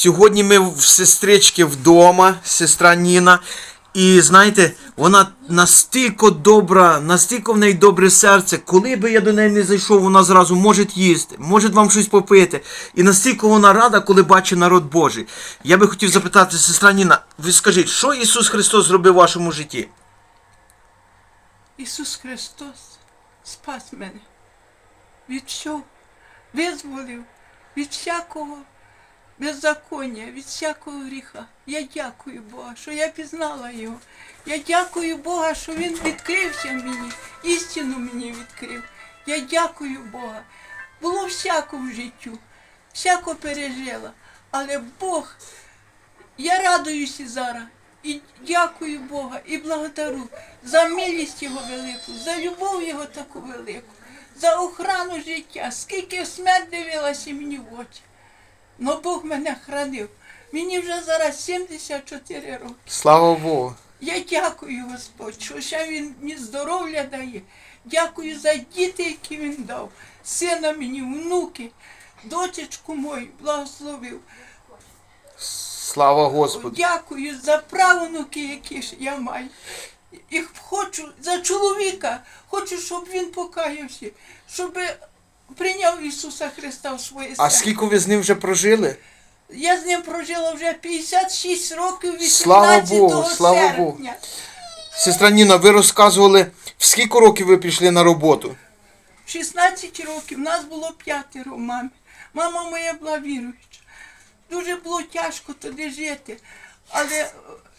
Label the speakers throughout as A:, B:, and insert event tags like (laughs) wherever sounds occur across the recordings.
A: Сьогодні ми в сестрички вдома, сестра Ніна. І знаєте, вона настільки добра, настільки в неї добре серце. Коли би я до неї не зайшов, вона зразу може їсти, може вам щось попити. І настільки вона рада, коли бачить народ Божий. Я би хотів запитати, сестра Ніна, ви скажіть, що Ісус Христос зробив в вашому житті?
B: Ісус Христос спас мене від всього, визволив від всякого беззаконня, від всякого гріха. Я дякую Бога, що я пізнала Його. Я дякую Бога, що Він відкрився мені, істину мені відкрив. Я дякую Бога. Було всяко в життю, всяко пережила, але Бог я радуюся зараз і дякую Бога і благодарю за милість Його велику, за любов Його таку велику, за охрану життя, скільки смерть дивилася мені в очі. Но Бог мене хранив. Мені вже зараз 74 роки.
A: Слава Богу!
B: Я дякую Господь, що ще Він мені здоров'я дає. Дякую за діти, які він дав. Сина мені, внуки, дочечку мою благословив.
A: Слава Господу!
B: Дякую за правнуки, які ж я маю. І хочу за чоловіка, хочу, щоб він покаявся, щоб прийняв Ісуса Христа в своє серце.
A: А скільки ви з ним вже прожили?
B: Я з ним прожила вже 56 років 18
A: Слава Богу, слава
B: серпня.
A: Богу. Сестра Ніна, ви розказували, в скільки років ви пішли на роботу?
B: 16 років, нас було п'ятеро мамі. Мама моя була віруюча. Дуже було тяжко туди жити. Але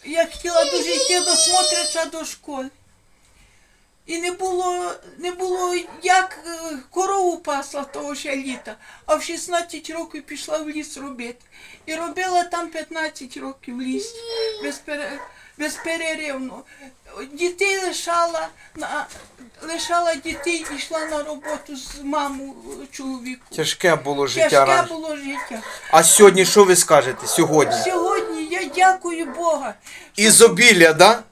B: я хотіла дуже йти до смотрича до школи. І не було, не було як е, корову пасла того ще літа, а в 16 років пішла в ліс робити. І робила там 15 років в лісі, безпере- безперервно. Дітей лишала, на, лишала дітей і йшла на роботу з мамою чоловіку.
A: Тяжке було життя
B: Тяжке
A: раніше.
B: було життя.
A: А сьогодні що ви скажете? Сьогодні?
B: Сьогодні я дякую Бога.
A: Ізобілля, да?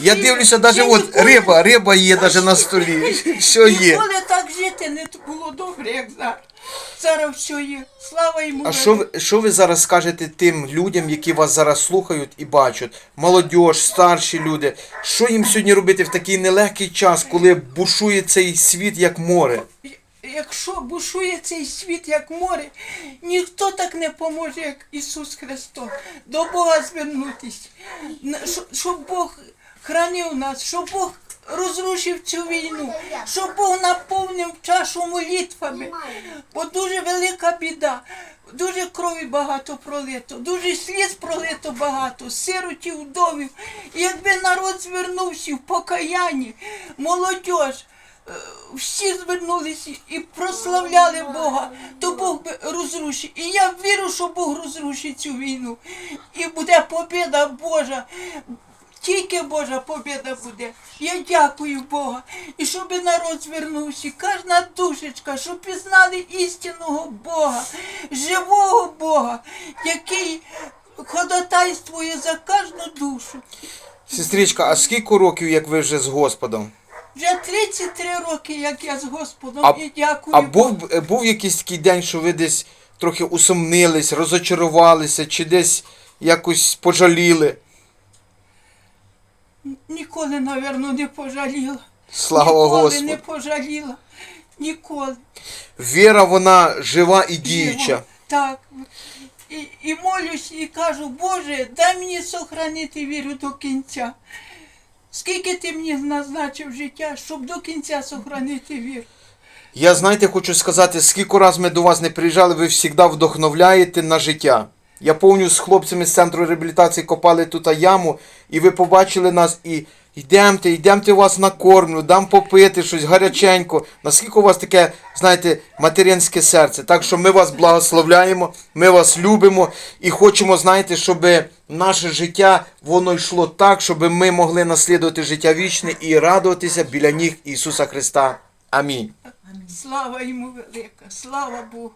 A: Я дивлюся, навіть от риба, риба є навіть на столі. (laughs) Все є.
B: Ніколи так жити не було добре, як зараз. Зараз все є. Слава йому.
A: А що ви, що ви зараз скажете тим людям, які вас зараз слухають і бачать? Молодь, старші люди. Що їм сьогодні робити в такий нелегкий час, коли бушує цей світ як море?
B: Якщо бушує цей світ, як море, ніхто так не поможе, як Ісус Христос. До Бога звернутися. Щоб Бог хранив нас, щоб Бог розрушив цю війну, щоб Бог наповнив чашу молитвами. Бо дуже велика біда. Дуже крові багато пролито, дуже сліз пролито багато, сиротів, вдовів. Якби народ звернувся в покаянні, молодь, всі звернулися і прославляли Бога, то Бог би розрушив. І я вірю, що Бог розрушить цю війну. І буде побіда Божа. Тільки Божа побіда буде. Я дякую Бога. І щоб народ звернувся, кожна душечка, щоб пізнали істинного Бога, живого Бога, який ходатайствує за кожну душу.
A: Сестричка, а скільки років, як ви вже з Господом?
B: Вже 33 роки, як я з Господом,
A: А,
B: і дякую
A: а
B: Богу.
A: був, був якийсь такий день, що ви десь трохи усомнились, розочарувалися, чи десь якось пожаліли?
B: Ніколи, напевно, не пожаліла.
A: Слава
B: Ніколи
A: Господу!
B: не пожаліла. Ніколи.
A: Віра, вона жива і діюча.
B: Живо. Так. І, і молюсь, і кажу, Боже, дай мені сохранити віру до кінця. Скільки ти мені назначив життя, щоб до кінця сохранити вір?
A: Я, знаєте, хочу сказати, скільки раз ми до вас не приїжджали, ви завжди вдохновляєте на життя. Я повністю з хлопцями з центру реабілітації копали тут яму, і ви побачили нас і йдемте, йдемте вас накормлю, дам попити щось гаряченько. Наскільки у вас таке, знаєте, материнське серце. Так що ми вас благословляємо, ми вас любимо і хочемо, знаєте, щоб наше життя воно йшло так, щоб ми могли наслідувати життя вічне і радуватися біля ніг Ісуса Христа. Амінь.
B: Слава йому велика, слава Богу.